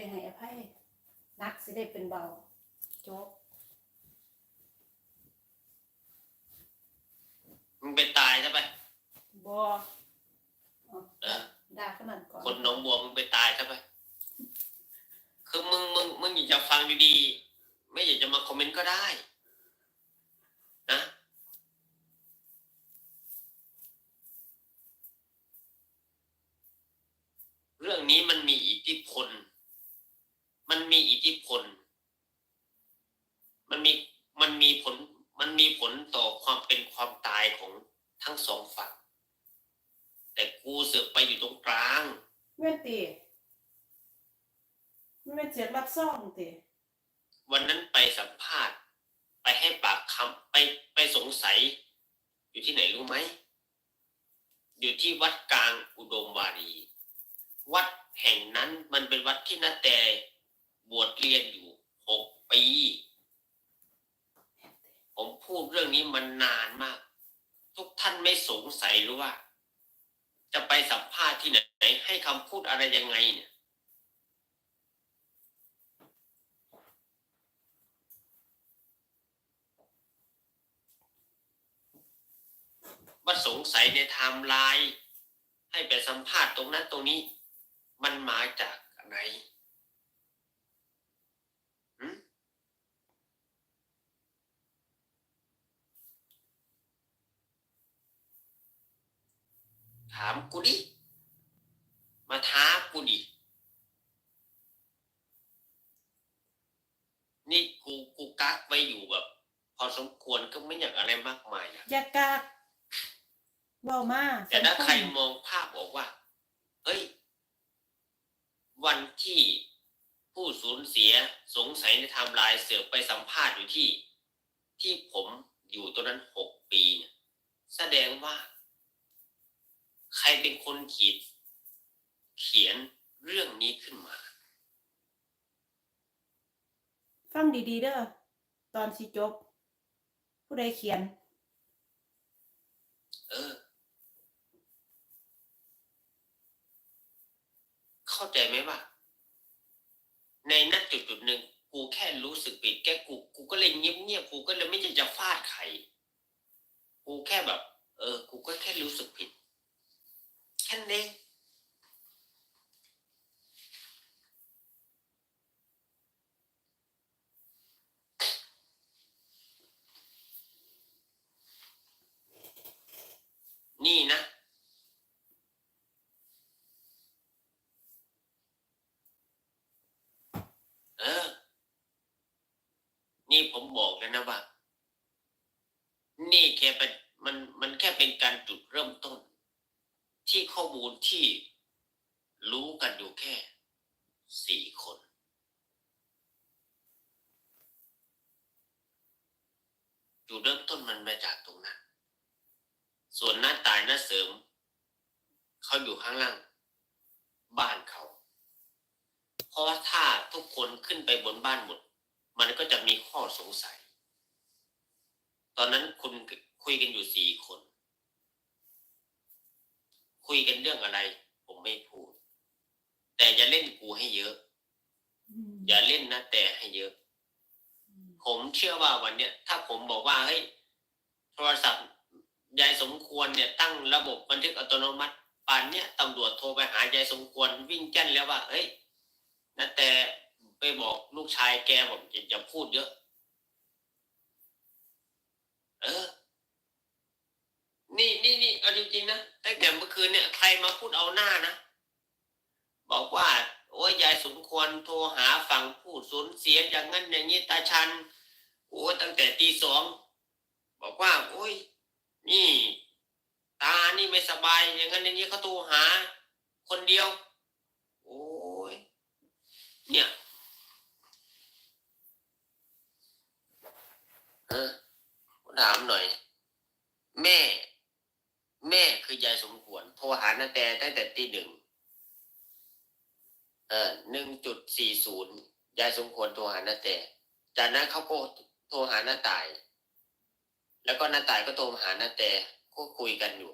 ได้ให้อภัยนักสิได้เป็นเบาจบมึงไปตายซะไปบ่เออด่าคนนั้นก่อนคนหนองบัวมึงไปตายซะไปคือมึงมึงมึงอยากจะฟังดีๆไม่อยากจะมาคอมเมนต์ก็ได้ นะเรื่องนี้มันมีอิทธิพลมันมี อิทธิพล มันมีมันมีผลมันมีผลต่อความเป็นความตายของทั้งสองฝั่งแต่กูเสือกไปอยู่ตรงกลางแม่นติมันเป็นเสียงรับซ่องติวันนั้นไปสัมภาษณ์ ไปให้ปากคำไปไปสงสัย อยู่ที่ไหนรู้ไหม อยู่ที่วัดกลางอุดมวารีวัดแห่งนั้นมันเป็นวัดที่นาแต่บวชเรียนอยู่หกปี ผมพูดเรื่องนี้มันนานมาก ทุกท่านไม่สงสัยหรือว่า จะไปสัมภาษณ์ที่ไหน ให้คำพูดอะไรยังไงเนี่ย ว่าสงสัยในไทม์ไลน์ให้ไปสัมภาษณ์ตรงนั้นตรงนี้ มันมาจากอะไรหึ ถามกูดิ มาท้ากูดิ นี่กูกูกักไว้อยู่แบบ พอสมควรก็ไม่อยากอะไรมากมายอะอย่ากากเว้ามาแต่ถ้าใครสังมมองภาพบอกว่าเอ้ย วันที่ผู้สูญเสียสงสัยในไทม์ไลน์เสือกไปสัมภาษณ์อยู่ที่ ที่ผมอยู่ตรงนั้นหกปีเนี่ยแสดงว่า ใครเป็นคนขีด เขียนเรื่องนี้ขึ้นมา ฟังดีๆเด้อตอนสิจบ ผู้ใดเขียน เออ เข้าใจไหมว่า ในนัดจุดจุดๆหนึ่งกูแค่รู้สึกผิดแค่กูกูก็เลยเงียบเงียบๆกูก็เลยไม่อยากจะฟาดใครกูแค่แบบ เออ กูก็แค่รู้สึกผิด แค่นั้นเองนี่นะ เออ นี่ผมบอกแล้วนะว่า นี่แค่เป็นมันมันแค่เป็นการจุดเริ่มต้น ที่ข้อมูลที่รู้กันอยู่แค่สี่คนจุดเริ่มต้นมันมาจากตรงนั้น ส่วนหน้าตายหน้าเสริม เขาอยู่ข้างล่าง บ้านเขา เพราะว่าถ้าทุกคนขึ้นไปบนบ้านหมด มันก็จะมีข้อสงสัย ตอนนั้นคุณคุยกันอยู่สี่คน คุยกันเรื่องอะไร ผมไม่พูด แต่อย่าเล่นกูให้เยอะ อย่าเล่นนะแต่ให้เยอะ ผมเชื่อว่าวันเนี้ยถ้าผมบอกว่าเฮ้ยโทรศัพท์ยายสมควรเนี่ยตั้งระบบบันทึกอัตโนมัติป่านเนี้ยตำรวจโทรไปหายายสมควรวิ่งแจ้นแล้วว่าเฮ้ยนะแต่ไปบอกลูกชายแกบอกอย่าอย่าพูดเยอะ เออ นี่นี่ นี่เอาจริงๆนะตั้งแต่เมื่อคืนเนี่ยใครมาพูดเอาหน้านะ บอกว่า โอ้ยยายสมควรโทรหาฝั่งผู้สูญเสียอย่างนั้นอย่างนี้ตาชัน โอ้ยตั้งแต่ตีสองบอกว่า โอ้ย นี่ ตานี่ไม่สบาย อย่างนั้นอย่างนี้เขาโทรหา คนเดียว โอ้ยเนี่ยเออถามหน่อย แม่ แม่คือยายสมควร โทรหานาแต่ตั้งแต่ตีหนึ่งเออหนึ่งจุดสี่ศูนย์ยายสมควรโทรหานาแต่จากนั้นเขาก็โทรหาน้าตาย แล้วก็น้าตายก็โทรมาหาน้าแต่ก็คุยกันอยู่